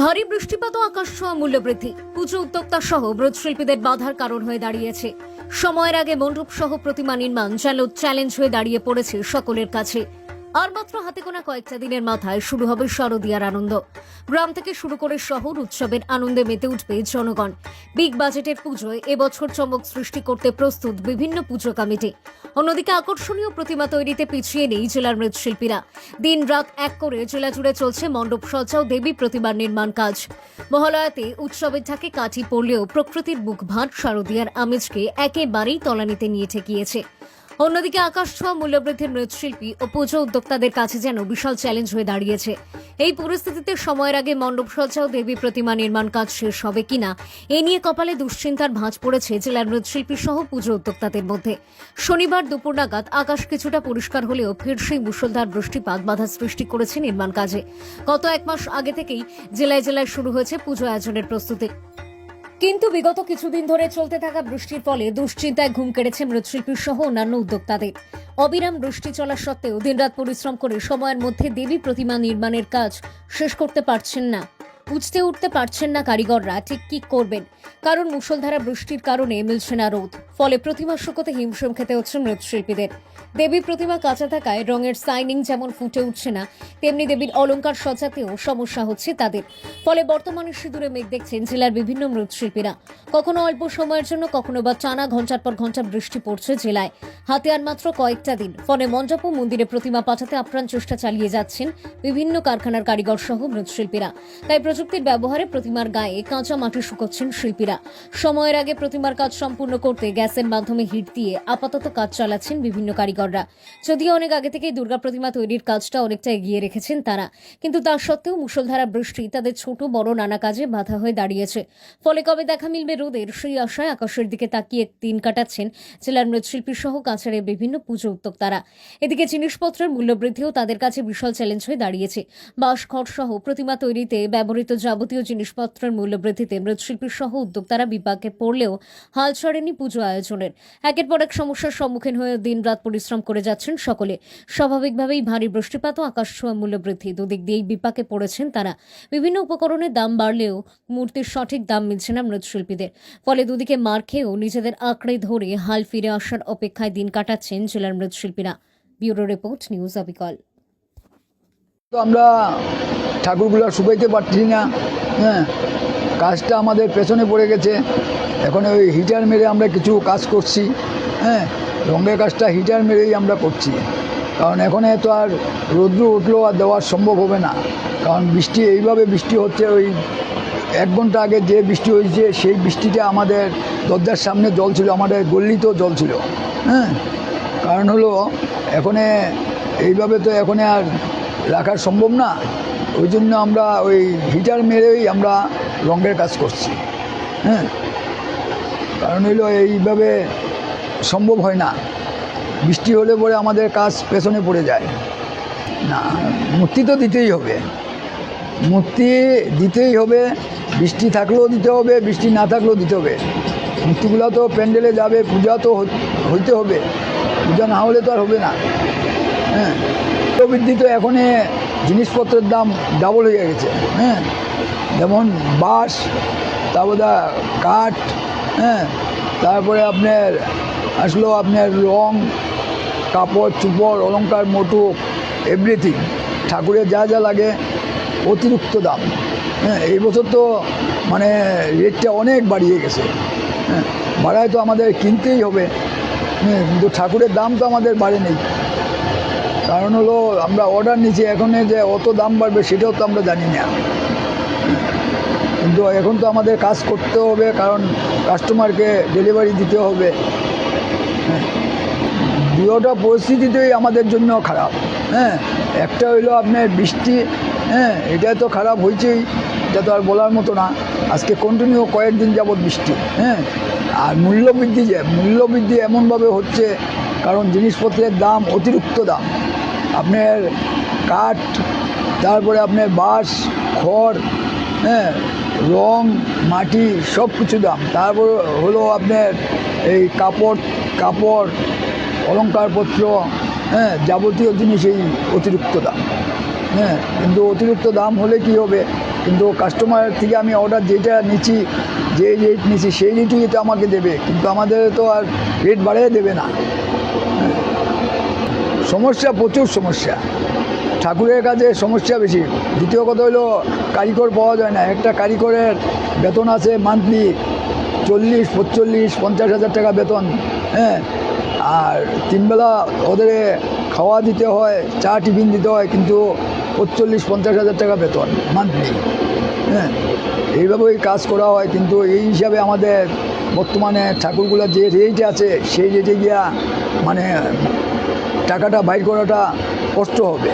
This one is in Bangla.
ভারী বৃষ্টিপাত ও আকাশ ছোঁয়া মূল্যবৃদ্ধি। পুজো উদ্যোক্তা সহ মৃৎশিল্পীদের বাধার কারণ হয়ে দাঁড়িয়েছে। সময়ের আগে মণ্ডপ সহ প্রতিমা নির্মাণ চ্যালেঞ্জ হয়ে দাঁড়িয়ে পড়েছে সকলের কাছে। আর মাত্র হাতে গোনা কয়েকটা দিনের মাথায় শুরু হবে শারদীয়ার আনন্দ। গ্রাম থেকে শুরু করে শহর উৎসবের আনন্দে মেতে উঠবে জনগণ। বিগ বাজেটের পুজোয় এবছর চমক সৃষ্টি করতে প্রস্তুত বিভিন্ন পুজো কমিটি। অন্যদিকে আকর্ষণীয় প্রতিমা তৈরিতে পিছিয়ে নেই জেলার মৃৎশিল্পীরা। দিন রাত এক করে জেলা জুড়ে চলছে মণ্ডপ সজ্জা ও দেবী প্রতিমার নির্মাণ কাজ। মহালয়াতে উৎসবের ঢাকে কাঠি পড়লেও প্রকৃতির বুক ভাট শারদীয়ার আমেজকে একেবারেই তলানিতে নিয়ে ঠেকিয়েছে। অন্যদিকে আকাশ ছোঁয়া মূল্যবৃদ্ধির মৃৎশিল্পী ও পুজো উদ্যোক্তাদের কাছে যেন বিশাল চ্যালেঞ্জ হয়ে দাঁড়িয়েছে। এই পরিস্থিতিতে সময়ের আগে মণ্ডপ সজ্জা ও দেবী প্রতিমা নির্মাণ কাজ শেষ হবে কিনা, এ নিয়ে কপালে দুশ্চিন্তার ভাঁজ পড়েছে জেলার মৃৎশিল্পী সহ পুজো উদ্যোক্তাদের মধ্যে। শনিবার দুপুর নাগাদ আকাশ কিছুটা পরিষ্কার হলেও ফের সেই মুষলধার বৃষ্টিপাত বাধা সৃষ্টি করেছে নির্মাণ কাজে। গত এক মাস আগে থেকেই জেলায় জেলায় শুরু হয়েছে পুজো আয়োজনের প্রস্তুতি। কিন্তু বিগত কিছুদিন ধরে চলতে থাকা বৃষ্টির ফলে দুশ্চিন্তায় ঘুম কেড়েছে মৃৎশিল্পী সহ অন্যান্য উদ্যোক্তাদের। অবিরাম বৃষ্টি চলা সত্ত্বেও দিনরাত পরিশ্রম করে সময়ের মধ্যে দেবী প্রতিমা নির্মাণের কাজ শেষ করতে পারছেন না। উঠতে উঠতে পারছেন না কারিগররা, ঠিক কি করবেন? কারণ মুষলধারা বৃষ্টির কারণে মিলছে না রোদ। ফলে প্রতিমা শুকোতে হিমশিম খেতে হচ্ছে মৃৎশিল্পীদের। দেবী প্রতিমা কাঁচা থাকায় রঙের সাইনিং যেমন ফুটে উঠছে না, তেমনি দেবীর অলংকার সজাতেও সমস্যা হচ্ছে তাদের। ফলে বর্তমানে সিঁদুরে মেঘ দেখছেন জেলার বিভিন্ন মৃৎশিল্পীরা। কখনো অল্প সময়ের জন্য, কখনো বা টানা ঘণ্টার পর ঘণ্টা বৃষ্টি পড়ছে জেলায়। হাতে আর মাত্র কয়েকটা দিন। ফলে মঞ্জাপু মন্দিরে প্রতিমা পাঠাতে আপ্রাণ চেষ্টা চালিয়ে যাচ্ছেন বিভিন্ন কারখানার কারিগর সহ মৃৎশিল্পীরা। তাই প্রযুক্তির ব্যবহারে প্রতিমার গায়ে কাঁচা মাটি শুকোচ্ছেন শিল্পীরা। সময়ের আগে প্রতিমার কাজ সম্পূর্ণ করতে গ্যাসের মাধ্যমে হিট দিয়ে আপাতত কাজ চালাচ্ছেন বিভিন্ন কারিগররা। যদিও অনেক আগে থেকেই দুর্গা প্রতিমা তৈরির কাজটা অনেকটা এগিয়ে রেখেছেন তারা। কিন্তু তা সত্ত্বেও মুষলধারা বৃষ্টি তাদের ছোট, বড় নানা কাজে বাধা হয়ে দাঁড়িয়েছে। ফলে কবে দেখা মিলবে রোদের সেই আশায় আকাশের দিকে তাকিয়ে দিন কাটাচ্ছেন জেলার মৃৎশিল্পী সহ কাছাড়ের বিভিন্ন পুজো উদ্যোক্তারা। এদিকে জিনিসপত্রের মূল্যবৃদ্ধিও তাদের কাছে বিশাল চ্যালেঞ্জ হয়ে দাঁড়িয়েছে। বাঁশ খড় সহ প্রতিমা তৈরিতে ব্যবহৃত যাবতীয় জিনিসপত্রের মূল্যবৃদ্ধিতে মৃৎশিল্পী সহ উদ্যোক্তারা বিপাকে পড়লেও হাল ছাড়েনি পুজো আয়োজনের। একের পর এক সমস্যার সম্মুখীন হয়ে দিনরাত পরিশ্রম করে যাচ্ছেন সকলে। স্বাভাবিকভাবেই ভারী বৃষ্টিপাত ও আকাশ ছোঁয়া মূল্যবৃদ্ধি দুদিক দিয়েই বিপাকে পড়েছেন তারা। বিভিন্ন উপকরণের দাম বাড়লেও মূর্তির সঠিক দাম মিলছে না মৃৎশিল্পীদের। ফলে দুদিকে মার খেয়েও নিজেদের আঁকড়ে ধরে হাল ফিরে আসার অপেক্ষায় দিন কাটাচ্ছেন জেলার মৃৎশিল্পীরা। ব্যুরো রিপোর্ট, নিউজ অবিকল। তো আমরা ঠাকুরগুলো শুকাইতে পারছি না হ্যাঁ। কাজটা আমাদের পেছনে পড়ে গেছে। এখন ওই হিটার মেরে আমরা কিছু কাজ করছি হ্যাঁ। রঙের কাজটা হিটার মেরেই আমরা করছি। কারণ এখন তো আর রৌদ্র উঠলেও আর দেওয়া সম্ভব হবে না। কারণ বৃষ্টি, এইভাবে বৃষ্টি হচ্ছে ওই এক ঘণ্টা আগে যে বৃষ্টি হয়েছে, সেই বৃষ্টিটা আমাদের দরজার সামনে জল ছিল, আমাদের গল্লিতেও জল ছিল হ্যাঁ। কারণ হলো, এখানে এইভাবে তো এখানে আর রাখা সম্ভব না। ওই জন্য আমরা ওই হিটার মেরেই আমরা রঙের কাজ করছি। হ্যাঁ? কারণ হইল এইভাবে সম্ভব হয় না। বৃষ্টি হলে পরে আমাদের কাজ পেছনে পড়ে যায়। না, মূর্তি তো দিতেই হবে। মূর্তি দিতেই হবে, বৃষ্টি থাকলেও দিতে হবে, বৃষ্টি না থাকলেও দিতে হবে। মূর্তিগুলো তো প্যান্ডেলে যাবে, পূজা তো হই- হইতে হবে। পূজা না হলে তো আর হবে না। হ্যাঁ? বৃদ্ধি তো এখনে জিনিসপত্রের দাম ডাবল হয়ে গেছে হ্যাঁ? যেমন বাঁশ, তারপরে কাঠ হ্যাঁ? তারপরে আপনার আসলো আপনার রং, কাপড়, চুপড়, অলংকার মোটু এভরিথিং ঠাকুরের যা যা লাগে, অতিরিক্ত দাম হ্যাঁ? এই বছর তো মানে রেটটা অনেক বাড়িয়ে গেছে হ্যাঁ? বাড়ায় তো আমাদের কিনতেই হবে হ্যাঁ? কিন্তু ঠাকুরের দাম তো আমাদের বাড়ে নেই কারণ হলো আমরা অর্ডার নিচ্ছি এখন যে অত দাম বাড়বে সেটাও তো আমরা জানি না। কিন্তু এখন তো আমাদের কাজ করতে হবে, কারণ কাস্টমারকে ডেলিভারি দিতে হবে। হ্যাঁ। দুটোটা পরিস্থিতিতেই আমাদের জন্য খারাপ। হ্যাঁ। একটা হইল আপনার বৃষ্টি হ্যাঁ এটা তো খারাপ হয়েছেই এটা তো আর বলার মতো না। আজকে কন্টিনিউ কয়েকদিন যাবৎ বৃষ্টি হ্যাঁ। আর মূল্যবৃদ্ধি যে, মূল্যবৃদ্ধি এমনভাবে হচ্ছে, কারণ জিনিসপত্রের দাম অতিরিক্ত দাম। আপনার কাঠ, তারপরে আপনার বাঁশ, খড় হ্যাঁ রং, মাটি সব কিছু দাম। তারপর হলো আপনার এই কাপড় কাপড় অলঙ্কারপত্র হ্যাঁ যাবতীয় জিনিস এই অতিরিক্ত দাম। হ্যাঁ কিন্তু অতিরিক্ত দাম হলে কি হবে? কিন্তু কাস্টমার থেকে আমি অর্ডার যেটা নিচ্ছি, যে রেট নিচ্ছি, সেই রেটই তো আমাকে দেবে। কিন্তু আমাদের তো আর রেট বাড়িয়ে দেবে না। সমস্যা, প্রচুর সমস্যা। ঠাকুরের কাছে সমস্যা বেশি। দ্বিতীয় কথা হলো, কারিগর পাওয়া যায় না। একটা কারিগরের বেতন আছে মান্থলি চল্লিশ পঁচল্লিশ পঞ্চাশ হাজার টাকা বেতন হ্যাঁ? আর তিনবেলা ওদের খাওয়া দিতে হয়, চা টিফিন দিতে হয়, কিন্তু পঁচল্লিশ পঞ্চাশ হাজার টাকা বেতন মান্থলি হ্যাঁ? এইভাবেই কাজ করা হয়, কিন্তু এই হিসাবে আমাদের বর্তমানে ঠাকুরগুলোর যে রেট আছে, সেই রেটে গিয়া মানে টাকাটা বাইর করাটা কষ্ট হবে।